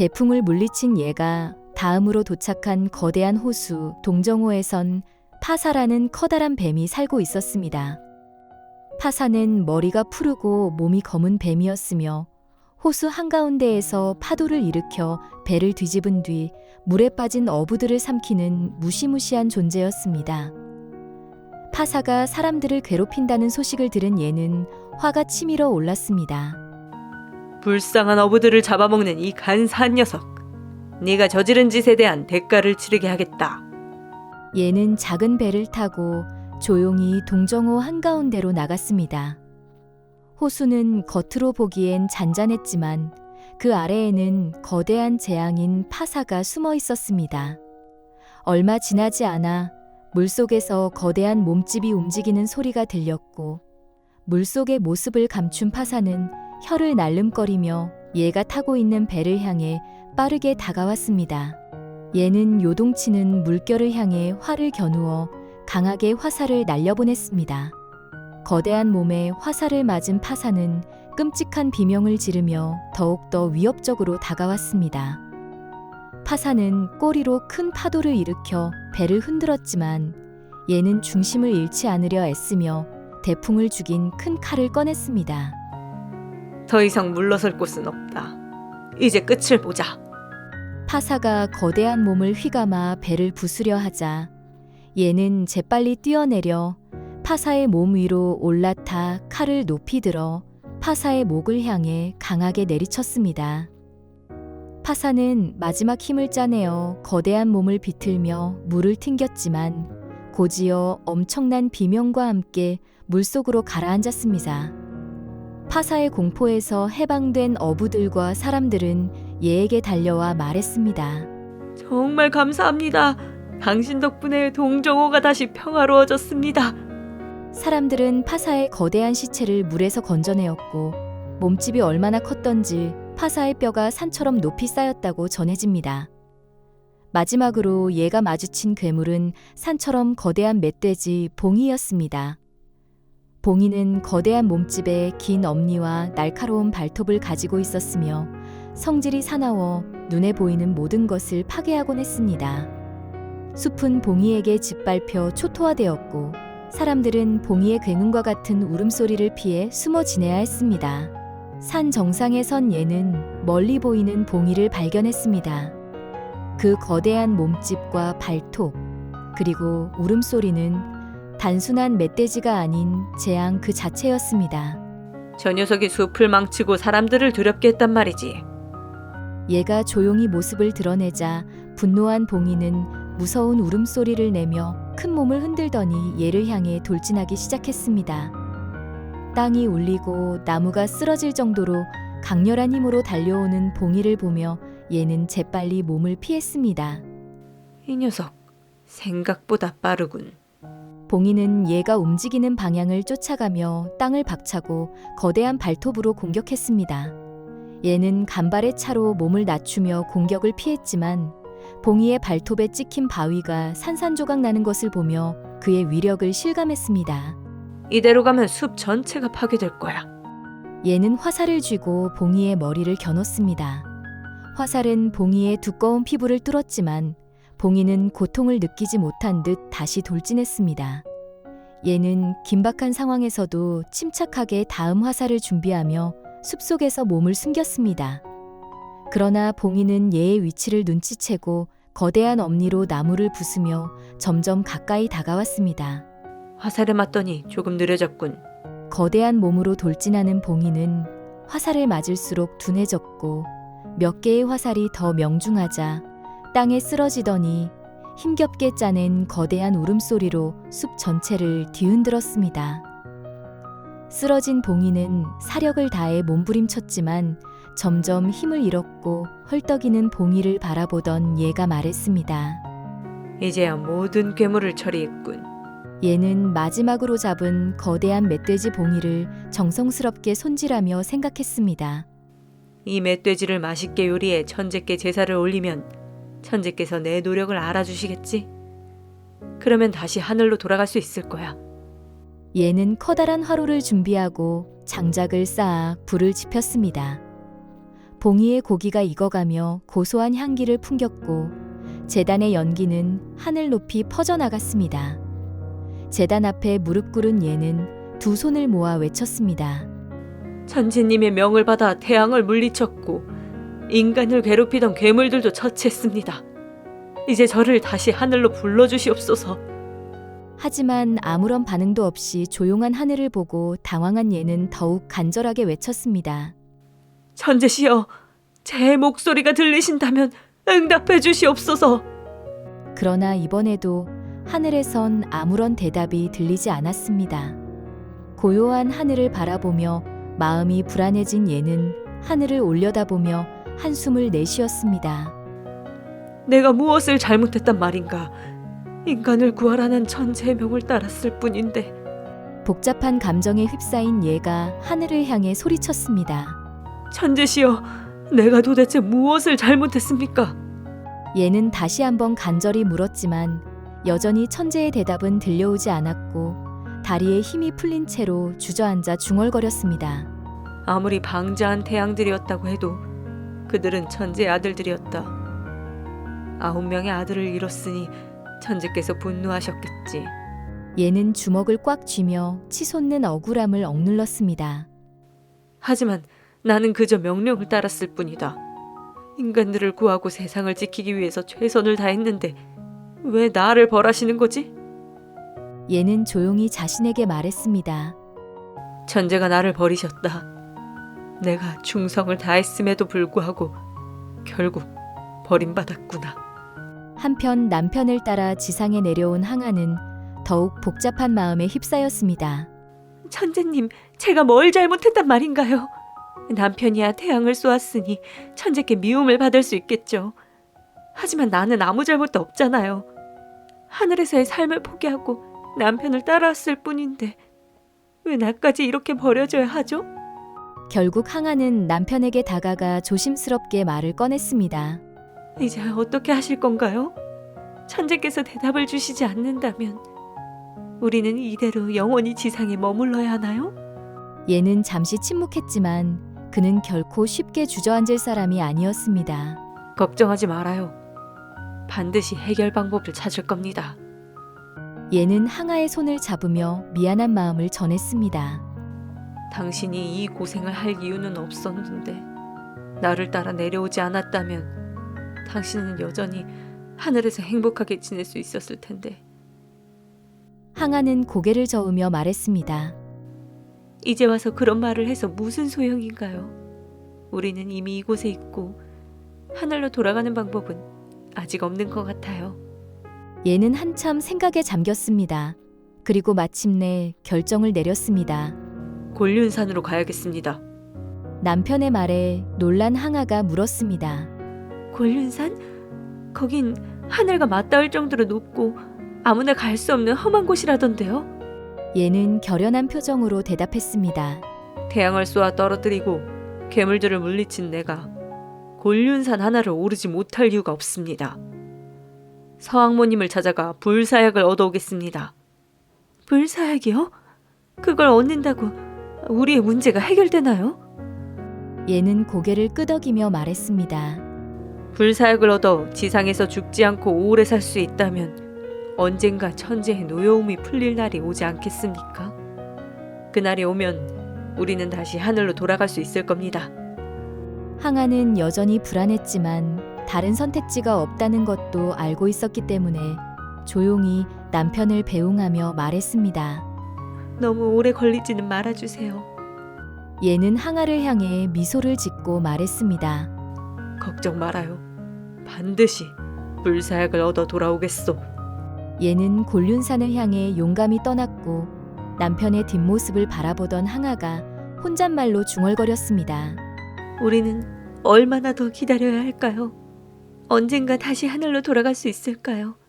대풍을 물리친 얘가 다음으로 도착한 거대한 호수 동정호에선 파사라는 커다란 뱀이 살고 있었습니다. 파사는 머리가 푸르고 몸이 검은 뱀이었으며 호수 한가운데에서 파도를 일으켜 배를 뒤집은 뒤 물에 빠진 어부들을 삼키는 무시무시한 존재였습니다. 파사가 사람들을 괴롭힌다는 소식을 들은 얘는 화가 치밀어 올랐습니다. 불쌍한 어부들을 잡아먹는 이 간사한 녀석. 네가 저지른 짓에 대한 대가를 치르게 하겠다. 얘는 작은 배를 타고 조용히 동정호 한가운데로 나갔습니다. 호수는 겉으로 보기엔 잔잔했지만 그 아래에는 거대한 재앙인 파사가 숨어 있었습니다. 얼마 지나지 않아 물속에서 거대한 몸집이 움직이는 소리가 들렸고 물속의 모습을 감춘 파사는 혀를 날름거리며 얘가 타고 있는 배를 향해 빠르게 다가왔습니다. 얘는 요동치는 물결을 향해 활을 겨누어 강하게 화살을 날려보냈습니다. 거대한 몸에 화살을 맞은 파사는 끔찍한 비명을 지르며 더욱더 위협적으로 다가왔습니다. 파사는 꼬리로 큰 파도를 일으켜 배를 흔들었지만 얘는 중심을 잃지 않으려 애쓰며 대풍을 죽인 큰 칼을 꺼냈습니다. 더 이상 물러설 곳은 없다. 이제 끝을 보자. 파사가 거대한 몸을 휘감아 배를 부수려 하자 얘는 재빨리 뛰어내려 파사의 몸 위로 올라타 칼을 높이 들어 파사의 목을 향해 강하게 내리쳤습니다. 파사는 마지막 힘을 짜내어 거대한 몸을 비틀며 물을 튕겼지만 고지어 엄청난 비명과 함께 물속으로 가라앉았습니다. 파사의 공포에서 해방된 어부들과 사람들은 얘에게 달려와 말했습니다. 정말 감사합니다. 당신 덕분에 동정호가 다시 평화로워졌습니다. 사람들은 파사의 거대한 시체를 물에서 건져내었고 몸집이 얼마나 컸던지 파사의 뼈가 산처럼 높이 쌓였다고 전해집니다. 마지막으로 얘가 마주친 괴물은 산처럼 거대한 멧돼지 봉이였습니다. 봉이는 거대한 몸집에 긴 엄니와 날카로운 발톱을 가지고 있었으며 성질이 사나워 눈에 보이는 모든 것을 파괴하곤 했습니다. 숲은 봉이에게 짓밟혀 초토화되었고 사람들은 봉이의 굉음과 같은 울음소리를 피해 숨어 지내야 했습니다. 산 정상에 선 얘는 멀리 보이는 봉이를 발견했습니다. 그 거대한 몸집과 발톱, 그리고 울음소리는 단순한 멧돼지가 아닌 재앙 그 자체였습니다. 저 녀석이 숲을 망치고 사람들을 두렵게 했단 말이지. 얘가 조용히 모습을 드러내자 분노한 봉이는 무서운 울음소리를 내며 큰 몸을 흔들더니 얘를 향해 돌진하기 시작했습니다. 땅이 울리고 나무가 쓰러질 정도로 강렬한 힘으로 달려오는 봉이를 보며 얘는 재빨리 몸을 피했습니다. 이 녀석 생각보다 빠르군. 봉이는 얘가 움직이는 방향을 쫓아가며 땅을 박차고 거대한 발톱으로 공격했습니다. 얘는 간발의 차로 몸을 낮추며 공격을 피했지만 봉이의 발톱에 찍힌 바위가 산산조각 나는 것을 보며 그의 위력을 실감했습니다. 이대로 가면 숲 전체가 파괴될 거야. 얘는 화살을 쥐고 봉이의 머리를 겨눴습니다. 화살은 봉이의 두꺼운 피부를 뚫었지만 봉이는 고통을 느끼지 못한 듯 다시 돌진했습니다. 얘는 긴박한 상황에서도 침착하게 다음 화살을 준비하며 숲속에서 몸을 숨겼습니다. 그러나 봉이는 얘의 위치를 눈치채고 거대한 엄니로 나무를 부수며 점점 가까이 다가왔습니다. 화살에 맞더니 조금 느려졌군. 거대한 몸으로 돌진하는 봉이는 화살을 맞을수록 둔해졌고 몇 개의 화살이 더 명중하자 땅에 쓰러지더니 힘겹게 짜낸 거대한 울음소리로 숲 전체를 뒤흔들었습니다. 쓰러진 봉이는 사력을 다해 몸부림쳤지만 점점 힘을 잃었고 헐떡이는 봉이를 바라보던 얘가 말했습니다. 이제야 모든 괴물을 처리했군. 얘는 마지막으로 잡은 거대한 멧돼지 봉이를 정성스럽게 손질하며 생각했습니다. 이 멧돼지를 맛있게 요리해 천재께 제사를 올리면 천재께서 내 노력을 알아주시겠지? 그러면 다시 하늘로 돌아갈 수 있을 거야. 얘는 커다란 화로를 준비하고 장작을 쌓아 불을 지폈습니다. 봉이의 고기가 익어가며 고소한 향기를 풍겼고 재단의 연기는 하늘 높이 퍼져나갔습니다. 재단 앞에 무릎 꿇은 얘는 두 손을 모아 외쳤습니다. 천지님의 명을 받아 태양을 물리쳤고 인간을 괴롭히던 괴물들도 처치했습니다. 이제 저를 다시 하늘로 불러주시옵소서. 하지만 아무런 반응도 없이 조용한 하늘을 보고 당황한 얘는 더욱 간절하게 외쳤습니다. 천재시여, 제 목소리가 들리신다면 응답해 주시옵소서. 그러나 이번에도 하늘에선 아무런 대답이 들리지 않았습니다. 고요한 하늘을 바라보며 마음이 불안해진 얘는 하늘을 올려다보며 한숨을 내쉬었습니다. 내가 무엇을 잘못했단 말인가? 인간을 구하라는 천재의 명을 따랐을 뿐인데 복잡한 감정에 휩싸인 얘가 하늘을 향해 소리쳤습니다. 천재시여, 내가 도대체 무엇을 잘못했습니까? 얘는 다시 한번 간절히 물었지만 여전히 천재의 대답은 들려오지 않았고 다리에 힘이 풀린 채로 주저앉아 중얼거렸습니다. 아무리 방자한 태양들이었다고 해도 그들은 천재의 아들들이었다. 아홉 명의 아들을 잃었으니 천재께서 분노하셨겠지. 얘는 주먹을 꽉 쥐며 치솟는 억울함을 억눌렀습니다. 하지만 나는 그저 명령을 따랐을 뿐이다. 인간들을 구하고 세상을 지키기 위해서 최선을 다했는데 왜 나를 벌하시는 거지? 얘는 조용히 자신에게 말했습니다. 천재가 나를 버리셨다. 내가 충성을 다했음에도 불구하고 결국 버림받았구나. 한편 남편을 따라 지상에 내려온 항아는 더욱 복잡한 마음에 휩싸였습니다. 천재님, 제가 뭘 잘못했단 말인가요? 남편이야 태양을 쏘았으니 천재께 미움을 받을 수 있겠죠. 하지만 나는 아무 잘못도 없잖아요. 하늘에서의 삶을 포기하고 남편을 따라왔을 뿐인데 왜 나까지 이렇게 버려져야 하죠? 결국 항아는 남편에게 다가가 조심스럽게 말을 꺼냈습니다. 이제 어떻게 하실 건가요? 천재께서 대답을 주시지 않는다면 우리는 이대로 영원히 지상에 머물러야 하나요? 얘는 잠시 침묵했지만 그는 결코 쉽게 주저앉을 사람이 아니었습니다. 걱정하지 말아요. 반드시 해결 방법을 찾을 겁니다. 얘는 항아의 손을 잡으며 미안한 마음을 전했습니다. 당신이 이 고생을 할 이유는 없었는데 나를 따라 내려오지 않았다면 당신은 여전히 하늘에서 행복하게 지낼 수 있었을 텐데 항아는 고개를 저으며 말했습니다. 이제 와서 그런 말을 해서 무슨 소용인가요? 우리는 이미 이곳에 있고 하늘로 돌아가는 방법은 아직 없는 것 같아요. 얘는 한참 생각에 잠겼습니다. 그리고 마침내 결정을 내렸습니다. 곤륜산으로 가야겠습니다. 남편의 말에 놀란 항아가 물었습니다. 곤륜산? 거긴 하늘과 맞닿을 정도로 높고 아무나 갈 수 없는 험한 곳이라던데요. 얘는 결연한 표정으로 대답했습니다. 태양을 쏘아 떨어뜨리고 괴물들을 물리친 내가 곤륜산 하나를 오르지 못할 이유가 없습니다. 서왕모님을 찾아가 불사약을 얻어오겠습니다. 불사약이요? 그걸 얻는다고 우리의 문제가 해결되나요? 얘는 고개를 끄덕이며 말했습니다. 불사약을 얻어 지상에서 죽지 않고 오래 살 수 있다면 언젠가 천재의 노여움이 풀릴 날이 오지 않겠습니까? 그날이 오면 우리는 다시 하늘로 돌아갈 수 있을 겁니다. 항아는 여전히 불안했지만 다른 선택지가 없다는 것도 알고 있었기 때문에 조용히 남편을 배웅하며 말했습니다. 너무 오래 걸리지는 말아주세요. 얘는 항아를 향해 미소를 짓고 말했습니다. 걱정 말아요. 반드시 불사약을 얻어 돌아오겠소. 얘는 곤륜산을 향해 용감히 떠났고 남편의 뒷모습을 바라보던 항아가 혼잣말로 중얼거렸습니다. 우리는 얼마나 더 기다려야 할까요? 언젠가 다시 하늘로 돌아갈 수 있을까요?